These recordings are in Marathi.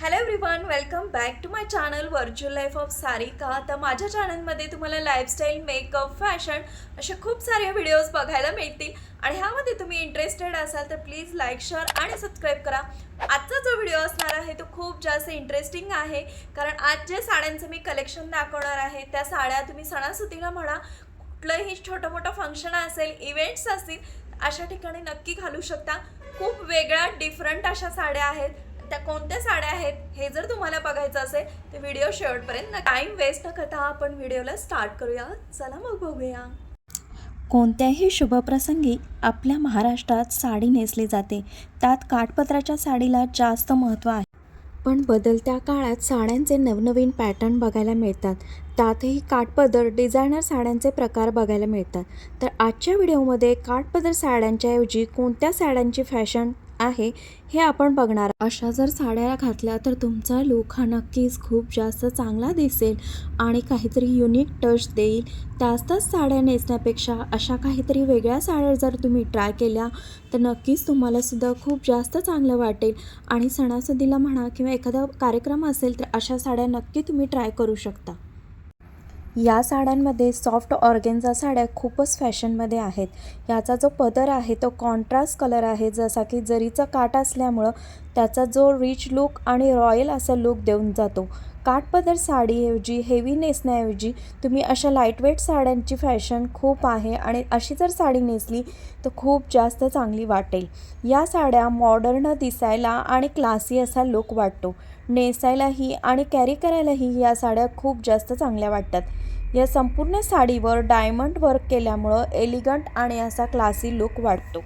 Hello everyone welcome back to my channel virtual life of Sarika तर माझ्या चॅनलमध्ये तुम्हाला लाईफस्टाईल मेकअप फॅशन असे खूप सारे व्हिडिओज बघायला मिळतील. आणि ह्यामध्ये तुम्ही इंटरेस्टेड असाल तर प्लीज लाईक शेअर आणि सबस्क्राईब करा. आजचा जो व्हिडिओ असणार आहे तो खूप जास्त इंटरेस्टिंग आहे. कारण आज जे साड्यांचं मी कलेक्शन दाखवणार आहे त्या साड्या तुम्ही सणासुदीला म्हणा कुठलंही छोटं मोठं फंक्शन असेल इव्हेंट्स असतील अशा ठिकाणी नक्की घालू शकता. खूप वेगळ्या डिफरंट अशा साड्या आहेत. त्या कोणत्या साड्या आहेत हे जर तुम्हाला बघायचं असेल तर व्हिडिओ शेवटपर्यंत टाईम वेस्ट न करता आपण व्हिडिओला स्टार्ट करूया. चला मग बघूया. कोणत्याही शुभप्रसंगी आपल्या महाराष्ट्रात साडी नेसली जाते. त्यात काठपदराच्या साडीला जास्त महत्त्व आहे. पण बदलत्या काळात साड्यांचे नवनवीन पॅटर्न बघायला मिळतात. त्यातही काठपदर डिझायनर साड्यांचे प्रकार बघायला मिळतात. तर आजच्या व्हिडिओमध्ये काठपदर साड्यांच्याऐवजी कोणत्या साड्यांची फॅशन आहे हे आपण बघणार. अशा जर साड्या घातल्या तर तुमचा लुक हा नक्कीच खूप जास्त चांगला दिसेल आणि काहीतरी युनिक टच देईल. त्याच त्याच साड्या नेसण्यापेक्षा अशा काहीतरी वेगळ्या साड्या जर तुम्ही ट्राय केल्या तर नक्कीच तुम्हालासुद्धा खूप जास्त चांगलं वाटेल. आणि सणासुदीला म्हणा किंवा एखादा कार्यक्रम असेल तर अशा साड्या नक्की तुम्ही ट्राय करू शकता. या साड्यांमध्ये सॉफ्ट ऑर्गेन्झा साड्या खूपच फॅशनमध्ये आहेत. याचा जो पदर आहे तो कॉन्ट्रास्ट कलर आहे. जसा की जरीचा काट असल्यामुळं त्याचा जो रिच लुक आणि रॉयल असा लुक देऊन जातो. काठपदर साडीऐवजी हेवी नेसण्याऐवजी तुम्ही अशा लाईटवेट साड्यांची फॅशन खूप आहे आणि अशी जर साडी नेसली तर खूप जास्त चांगली वाटेल. या साड्या मॉडर्न दिसायला आणि क्लासी असा लुक वाटतो. नेसायलाही आणि कॅरी करायलाही या साड्या खूप जास्त चांगल्या वाटतात. या संपूर्ण साडीवर डायमंड वर्क केल्यामुळं एलिगंट आणि असा क्लासी लुक वाटतो.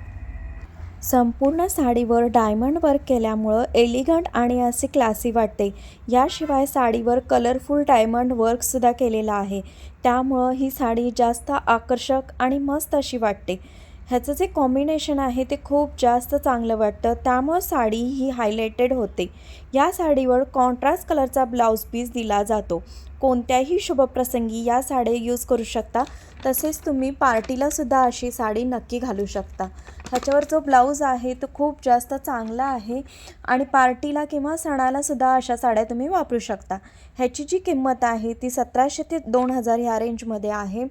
संपूर्ण साडीवर डायमंड वर्क केल्यामुळं एलिगंट आणि असे क्लासी वाटते. याशिवाय साडीवर कलरफुल डायमंड वर्कसुद्धा केलेला आहे. त्यामुळं ही साडी जास्त आकर्षक आणि मस्त अशी वाटते. ह्याचं जे कॉम्बिनेशन आहे ते खूप जास्त चांगलं वाटतं. त्यामुळं साडी ही हायलायटेड होते. या साडीवर कॉन्ट्रास्ट कलरचा ब्लाऊज पीस दिला जातो. कोणत्याही शुभप्रसंगी या साड्या यूज करू शकता. तसेच तुम्ही पार्टीलासुद्धा अशी साडी नक्की घालू शकता. ह्याच्यावर जो ब्लाऊज आहे तो खूप जास्त चांगला आहे आणि पार्टीला किंवा सणालासुद्धा अशा साड्या तुम्ही वापरू शकता. ह्याची जी किंमत आहे ती सतराशे ते दोन हजार ह्या रेंजमध्ये आहे.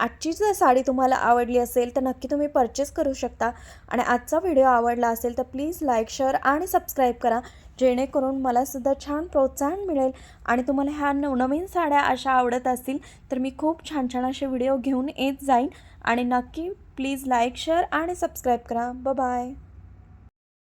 आजची जर साडी तुम्हाला आवडली असेल तर नक्की तुम्ही परचेस करू शकता. आणि आजचा व्हिडिओ आवडला असेल तर प्लीज लाईक शेअर आणि सबस्क्राईब करा. जेणेकरून मलासुद्धा छान प्रोत्साहन मिळेल. आणि तुम्हाला ह्या नवनवीन साड्या अशा आवडत असतील तर मी खूप छान छान असे व्हिडिओ घेऊन येत जाईन. आणि नक्की प्लीज लाईक शेअर आणि सबस्क्राईब करा. ब बाय